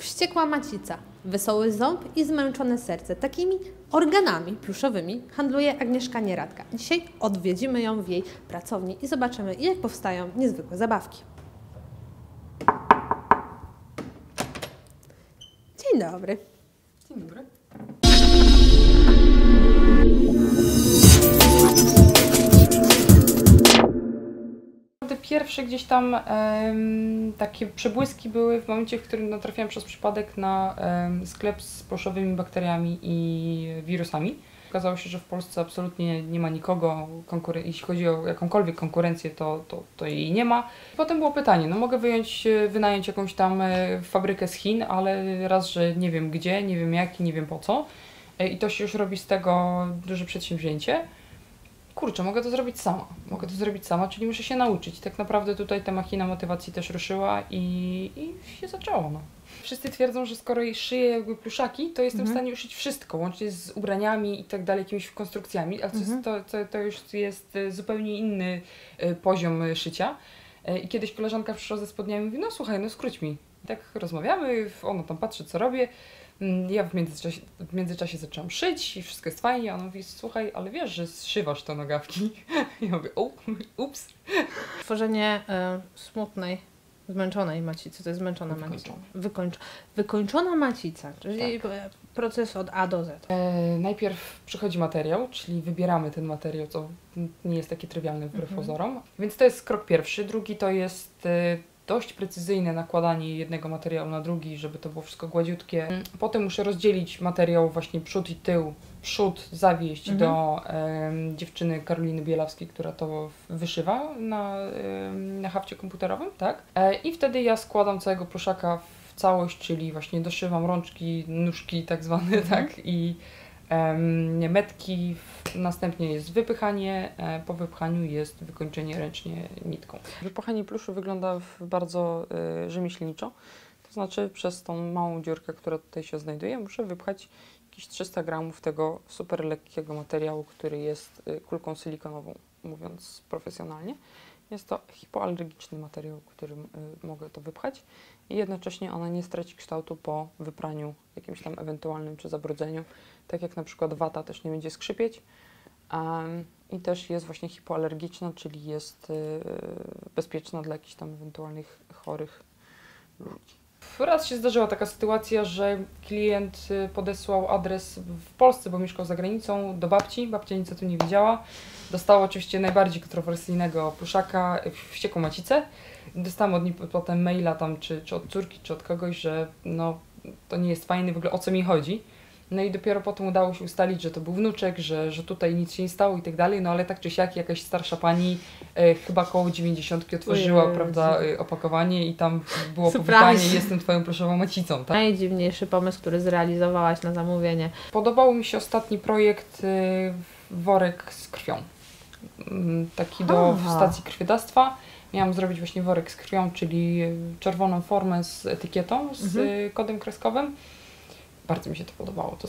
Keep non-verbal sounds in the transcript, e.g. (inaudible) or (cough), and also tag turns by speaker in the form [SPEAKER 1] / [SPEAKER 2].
[SPEAKER 1] Wściekła macica, wesoły ząb i zmęczone serce. Takimi organami pluszowymi handluje Agnieszka Nieradka. Dzisiaj odwiedzimy ją w jej pracowni i zobaczymy, jak powstają niezwykłe zabawki. Dzień dobry.
[SPEAKER 2] Dzień dobry. Pierwsze gdzieś tam em, takie przebłyski były w momencie, w którym natrafiłam przez przypadek na em, sklep z pluszowymi bakteriami i wirusami. Okazało się, że w Polsce absolutnie nie ma nikogo, jeśli chodzi o jakąkolwiek konkurencję, to, to, to jej nie ma. Potem było pytanie, no mogę wyjąć, wynająć jakąś tam e, fabrykę z Chin, ale raz, że nie wiem gdzie, nie wiem jak i nie wiem po co. E, I to się już robi z tego duże przedsięwzięcie. Kurczę, mogę to zrobić sama. Mogę to zrobić sama, czyli muszę się nauczyć. Tak naprawdę tutaj ta machina motywacji też ruszyła i, i się zaczęło. No. Wszyscy twierdzą, że skoro jej szyję jakby pluszaki, to jestem
[SPEAKER 1] Mhm.
[SPEAKER 2] w stanie uszyć wszystko, łącznie z ubraniami i tak dalej, jakimiś konstrukcjami, ale to,
[SPEAKER 1] Mhm.
[SPEAKER 2] to, to, to już jest e, zupełnie inny e, poziom e, szycia. I kiedyś koleżanka przyszła ze spodniami i mówi, no słuchaj, no skróć mi. I tak rozmawiamy, ona tam patrzy, co robię. Mm, Ja w międzyczasie, w międzyczasie zaczęłam szyć i wszystko jest fajnie. A ona mówi, słuchaj, ale wiesz, że zszywasz te nogawki. (laughs) Ja mówię, ups.
[SPEAKER 1] Tworzenie e, smutnej, zmęczonej macicy, to jest zmęczona macica.
[SPEAKER 2] Wykończona.
[SPEAKER 1] Wykończ, wykończona macica, czyli e, proces od A do Z.
[SPEAKER 2] E, najpierw przychodzi materiał, czyli wybieramy ten materiał, co nie jest takie trywialne wbrew
[SPEAKER 1] Mhm.
[SPEAKER 2] pozorom. Więc to jest krok pierwszy. Drugi to jest e, dość precyzyjne nakładanie jednego materiału na drugi, żeby to było wszystko gładziutkie. Potem muszę rozdzielić materiał właśnie przód i tył. Przód zawieść
[SPEAKER 1] Mhm.
[SPEAKER 2] do em, dziewczyny Karoliny Bielawskiej, która to wyszywa na, em, na hafcie komputerowym, tak? E, I wtedy ja składam całego pluszaka w całość, czyli właśnie doszywam rączki, nóżki tak zwane,
[SPEAKER 1] Mhm.
[SPEAKER 2] tak? I metki, następnie jest wypychanie, e, po wypchaniu jest wykończenie ręcznie nitką. Wypchanie pluszu wygląda bardzo e, rzemieślniczo, to znaczy przez tą małą dziurkę, która tutaj się znajduje, muszę wypchać jakieś 300 gramów tego super lekkiego materiału, który jest e, kulką silikonową, mówiąc profesjonalnie. Jest to hipoalergiczny materiał, którym e, mogę to wypchać i jednocześnie ona nie straci kształtu po wypraniu jakimś tam ewentualnym czy zabrudzeniu, tak jak na przykład wata też nie będzie skrzypieć. Em, I też jest właśnie hipoalergiczna, czyli jest y, bezpieczna dla jakichś tam ewentualnych chorych ludzi. Raz się zdarzyła taka sytuacja, że klient y, podesłał adres w Polsce, bo mieszkał za granicą, do babci. Babcia nic o tym nie wiedziała. Dostała oczywiście najbardziej kontrowersyjnego pluszaka, wściekłą macicę. Dostałam od niej potem maila tam, czy, czy od córki, czy od kogoś, że no, to nie jest fajne, w ogóle o co mi chodzi. No i dopiero potem udało się ustalić, że to był wnuczek, że, że tutaj nic się nie stało i tak dalej, no ale tak czy siak jakaś starsza pani, e, chyba koło 90 otworzyła,
[SPEAKER 1] Jezu.
[SPEAKER 2] prawda, e, opakowanie i tam było
[SPEAKER 1] Surprise.
[SPEAKER 2] powitanie, jestem twoją pluszową macicą, tak?
[SPEAKER 1] Najdziwniejszy pomysł, który zrealizowałaś na zamówienie.
[SPEAKER 2] Podobał mi się ostatni projekt y, worek z krwią. Mm, Taki do
[SPEAKER 1] Aha.
[SPEAKER 2] stacji krwiodawstwa. Miałam zrobić właśnie worek z krwią, czyli czerwoną formę z etykietą, z
[SPEAKER 1] Mhm.
[SPEAKER 2] y, kodem kreskowym. Bardzo mi się to podobało. To